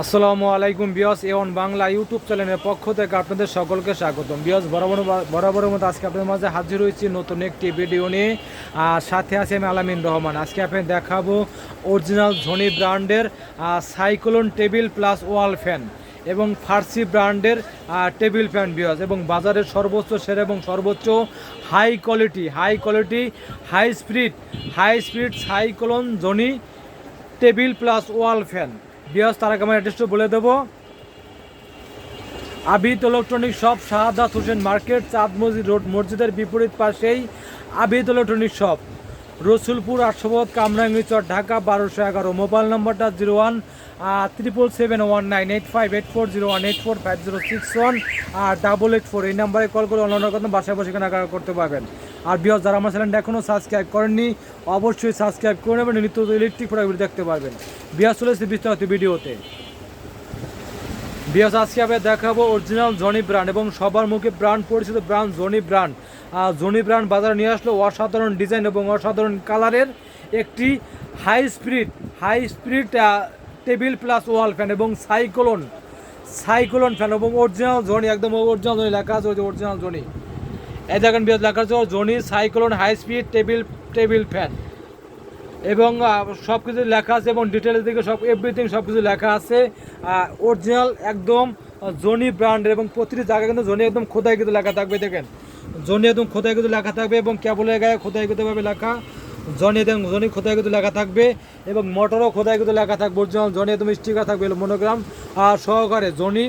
আসসালামু আলাইকুম বিয়স এওয়ান বাংলা ইউটিউব চ্যানেলের পক্ষ থেকে আপনাদের সকলকে স্বাগতম। বিয়স, বরাবর বরাবরের মতো আজকে আপনাদের মাঝে হাজির হয়েছি নতুন একটি ভিডিও নিয়ে। আর সাথে আছে আমি আলামিন রহমান। আজকে আপনাদের দেখাবো অরিজিনাল ধনী ব্র্যান্ডের cyclone table plus wall fan এবং ফার্সি ব্র্যান্ডের টেবিল ফ্যান বিয়স এবং বাজারের সর্বোচ্চ, সেরা এবং সর্বোচ্চ high quality high quality, high speed high speed cyclone ধনী টেবিল প্লাস ওয়াল ফ্যান। বিয়াস তার আগে আমার অ্যাড্রেসটা বলে দেবো। Abid electronic shop Shahadat Hossain market Chand Masjid road মসজিদের বিপরীত পাশেই আবিদ ইলেকট্রনিক শপ রসুলপুর আটশোপদ কামরাঙ্গিচর ঢাকা, বারোশো এগারো। মোবাইল নম্বরটা zero one triple seven one nine eight five eight four zero one eight four five zero six one, আর ডাবল এইট ফোর এই নাম্বারে call করে অন্য কথা বাসায় বসে কেনাকাটা করতে পারবেন। আর বিয়স যারা আমার চ্যানেলটা এখনও সাবস্ক্রাইব করেননি, অবশ্যই সাবস্ক্রাইব করে নেবেন, নিত্য ইলেকট্রিক প্রোডাক্ট দেখতে পারবেন। বিয়াস চলে এসেছে বিস্তারিত ভিডিওতে। বিয়াস আজকে আমরা দেখাবো অরিজিনাল জনি ব্র্যান্ড এবং সবার মুখে ব্র্যান্ড পরিচিত brand Johnny brand Johnny brand বাজারে নিয়ে আসলো অসাধারণ ডিজাইন এবং অসাধারণ কালারের একটি high speed high speed table plus wall fan এবং সাইক্লোন সাইক্লোন ফ্যান এবং অরিজিনাল জনি একদম অরিজিনাল জনি লেখা আছে অরিজিনাল জনি এই দেখেন লেখা আছে Johnny, cyclone high speed table table fan এবং সব কিছু লেখা আছে এবং ডিটেলস দিকে সব এভরিথিং সব কিছু লেখা আছে। অরিজিনাল একদম জনি ব্র্যান্ড এবং প্রতিটি জায়গায় কিন্তু জনি একদম খোদাই কিন্তু লেখা থাকবে, দেখেন। জনি একদম খোদাই কিন্তু লেখা থাকবে এবং কেবলের গায়ে খোদাই কিন্তু ভাবে লেখা। জনি একদম, জনি খোদাই কিন্তু লেখা থাকবে এবং মোটরও খোদাই কিন্তু লেখা থাকবে অরিজিনাল জনি একদম স্টিকার থাকবে মনোগ্রাম আর সহকারে Johnny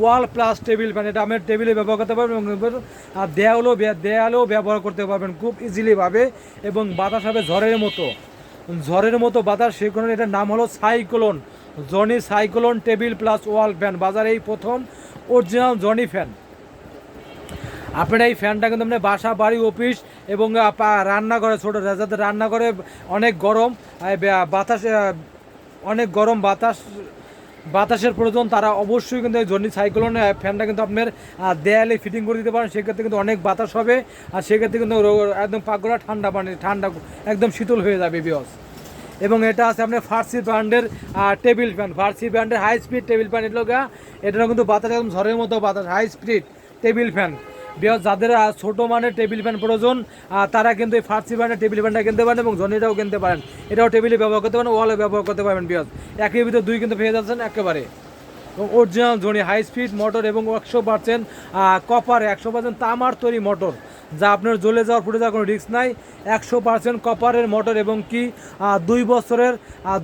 wall plus table fan, এটা আপনার টেবিলে ব্যবহার করতে পারবেন এবং আর দেয়ালও দেয়ালেও ব্যবহার করতে পারবেন খুব ইজিলিভাবে এবং বাতাস হবে ঝড়ের মতো। ঝড়ের মতো বাতাস, সেই কারণে এটার নাম হলো cyclone. Johnny cyclone table plus wall fan, বাজারে এই প্রথম অরিজিনাল জনি ফ্যান। আপনারা এই ফ্যানটা কিন্তু আপনার বাসা, বাড়ি, অফিস এবং রান্নাঘরে, ছোটো যাতে রান্নাঘরে অনেক গরম বাতাস অনেক গরম বাতাস বাতাসের প্রয়োজন, তারা অবশ্যই কিন্তু এই সাইক্লোনে ফ্যানটা কিন্তু আপনার দেয়ালে ফিটিং করে দিতে পারেন। সেক্ষেত্রে কিন্তু অনেক বাতাস হবে, আর সেক্ষেত্রে কিন্তু একদম পাকড়া ঠান্ডা পানি ঠান্ডা, একদম শীতল হয়ে যাবে বিয়স এবং এটা আছে আপনার ফার্সি ব্র্যান্ডের টেবিল ফ্যান ফার্সি ব্র্যান্ডের হাই স্পিড টেবিল ফ্যান এটা কিন্তু বাতাস, একদম ঝড়ের মতো বাতাস high speed table fan because যাদের ছোট মানের টেবিল ফ্যান প্রয়োজন তারা কিন্তু এই ফার্সি ব্র্যান্ডের টেবিল ফ্যানটা কিনতে পারেন এবং জনিটাও কিনতে পারেন। এটাও টেবিলে ব্যবহার করতে পারেন ওয়ালে ব্যবহার করতে পারবেন বিকজ একই ভিতরে দুই কিন্তু পেয়ে যাচ্ছেন একেবারে। এবং original Johnny high speed motor এবং একশো পার্সেন্ট কপার একশো পার্সেন্ট তামার তৈরি মোটর যা আপনার জ্বলে যাওয়ার ফুটে যাওয়ার কোনো রিস্ক নাই। একশো পার্সেন্ট কপারের মোটর এবং কি দুই বছরের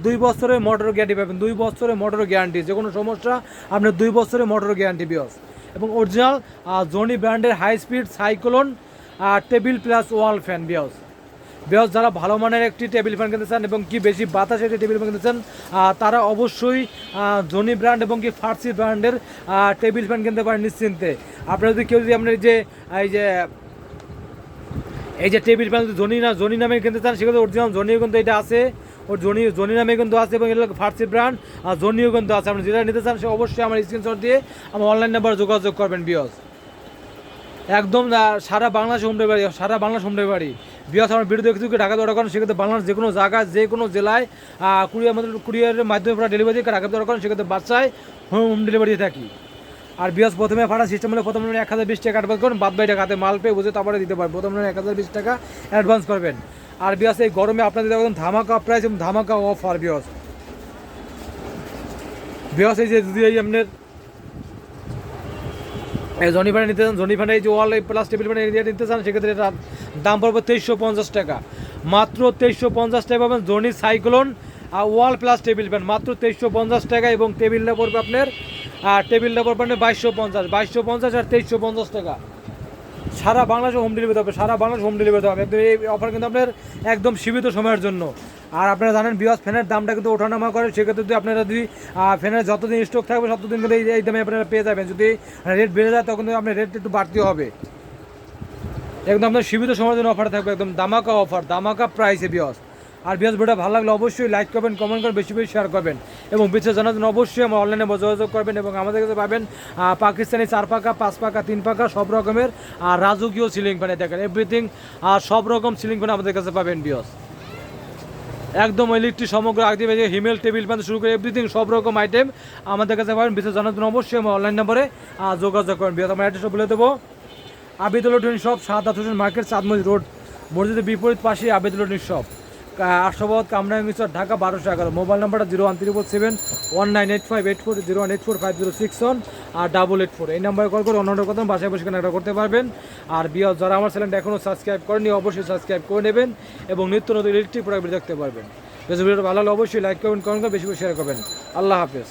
দুই বছরের মোটর গ্যারান্টি পাবেন। দুই বছরের মোটর গ্যারান্টি যে কোনো সমস্যা, আপনার দুই বছরের মোটর গ্যারান্টি বিয়স এবং অরিজিনাল জনি ব্র্যান্ডের high speed cyclone table plus wall fan বিয়স বিকজ যারা ভালো মানের একটি টেবিল ফ্যান কিনতে চান এবং কি বেশি বাতাস একটি টেবিল ফ্যান কিনতে চান তারা অবশ্যই জনি ব্র্যান্ড এবং কি ফার্সি ব্র্যান্ডের টেবিল ফ্যান কিনতে পারেন নিশ্চিন্তে। আপনারা যদি কেউ যদি আপনার যে এই যে এই যে টেবিল ফ্যান জনি না জনি নামে কিনতে চান, সেক্ষেত্রে অরিজিনাল জনিও কিন্তু এটা আছে। ওর জনি জনি নামে কিন্তু আছে এবং এগুলো ফার্সি ব্র্যান্ড আর জনিও কিন্তু আছে। আপনি যেটা নিতে চান সে অবশ্যই আমার স্ক্রিনশট দিয়ে আমার অনলাইন নাম্বার যোগাযোগ করবেন, বিয়স। একদম সারা বাংলাদেশ হোম ডেলিভারি সারা বাংলাদেশ হোম ডেলিভারি বিয়াস, আমার ভিডিও দেখতে দেখতে ঢাকা অর্ডার করেন সেক্ষেত্রে বাংলাদেশ যে কোনো জায়গায় যে কোনো জেলায় কুরিয়ার মধ্যে কুরিয়ারের মাধ্যমে আপনারা ডেলিভারি দিয়ে ঢাকা অর্ডার করেন সেক্ষেত্রে বাচ্চায় হোম হোম ডেলিভারি দিয়ে থাকি। আর বিয়াস, প্রথমে ফাটা সিস্টেম হলে প্রথমে এক হাজার বিশ টাকা অ্যাডভান্স করুন বাদ বাই হাতে মাল পেয়ে বুঝে তারপরে দিতে পারবেন। প্রথমে এক হাজার বিশ টাকা অ্যাডভান্স করবেন। আর বিয়াস এই গরমে আপনাদের একদম ধামাকা প্রাইস এবং ধামাকা অফ আর বিয়াস বিয়াস এই যে যদি এই আপনার, এই জনি ফ্যানে নিতে চান, জনি ফ্যানে এই যে ওয়াল এই প্লাস টেবিল ফ্যানে এরিয়া নিতে চান, সেক্ষেত্রে এটার দাম পড়বে তেইশশো পঞ্চাশ টাকা। মাত্র তেইশশো পঞ্চাশ টাকা পাবেন জনি সাইক্লোন আর ওয়াল প্লাস টেবিল ফ্যান মাত্র তেইশশো পঞ্চাশ টাকা এবং টেবিলটা পড়বে আপনার, আর টেবিলটা পড়বে আপনার বাইশশো পঞ্চাশ বাইশশো পঞ্চাশ আর তেইশশো পঞ্চাশ টাকা। সারা বাংলাদেশে হোম ডেলিভারি হবে, সারা বাংলাদেশ হোম ডেলিভারি হবে। একদম এই অফার কিন্তু আপনার একদম সীমিত সময়ের জন্য। আর আপনারা জানেন বিওয়াস ফ্যানের দামটা কিন্তু ওঠানামা করে, সেক্ষেত্রে যদি আপনারা যদি ফ্যানের যতদিন স্টক থাকবে ততদিন কিন্তু এই- দামে আপনারা পেয়ে যাবেন। যদি রেট বেড়ে যায়, তখন কিন্তু আপনার রেট একটু বাড়তি হবে। একদম আপনার সীমিত সময়ের জন্য অফার থাকবে, একদম দামাকা অফার দামাকা প্রাইসে বিয়াস। আর বিয়াস ভিডিও ভালো লাগলে অবশ্যই লাইক করবেন কমেন্ট করবেন, বেশি বেশি শেয়ার করবেন। এবং বিশেষ জানার জন্য অবশ্যই আমার অনলাইনে যোগাযোগ করবেন এবং আমাদের কাছে পাবেন পাকিস্তানি চার পাকা পাঁচ পাকা তিন পাকা সব রকমের, আর রাজকীয় সিলিং ফ্যানে দেখেন এভরিথিং আর সব রকম সিলিং ফ্যান আমাদের কাছে পাবেন বিয়স একদম ইলেকট্রিক সমগ্র আগে থেকে হিমেল টেবিল ফ্যান শুরু করে এভরিথিং সব রকম আইটেম আমাদের কাছে পাবেন। বিশেষ জানার জন্য অবশ্যই আমার অনলাইন নাম্বারে যোগাযোগ করেন বিহার আমার অ্যাড্রেসটা বলে দেবো। আবিদুল হোটেল শপ সাত হোসেন মার্কেট চাঁদমজি রোড, মসজিদের বিপরীত পাশে আবিদুল হোটেল শপ। আশাবাদ কামরা মিশর ঢাকা বারোশো এগারো। মোবাইল নাম্বারটা zero one triple seven one nine eight five eight four zero one eight four five zero six one আর ডাবল এইট ফোর এই নাম্বারে কল করে অন্যান্য কথা বাসায় বসে কেনাকাটা করতে পারবেন। আর বিয়া যারা আমার চ্যানেলটা এখনও সাবস্ক্রাইব করেনি অবশ্যই সাবস্ক্রাইব করে নেবেন এবং নিত্য নতুন ইলেকট্রিক প্রোডাক্ট দেখতে পারবেন। ভিডিওটা ভালো হলে অবশ্যই লাইক করবেন কমেন্ট করবেন বেশি করে শেয়ার করবেন। আল্লাহ হাফেজ।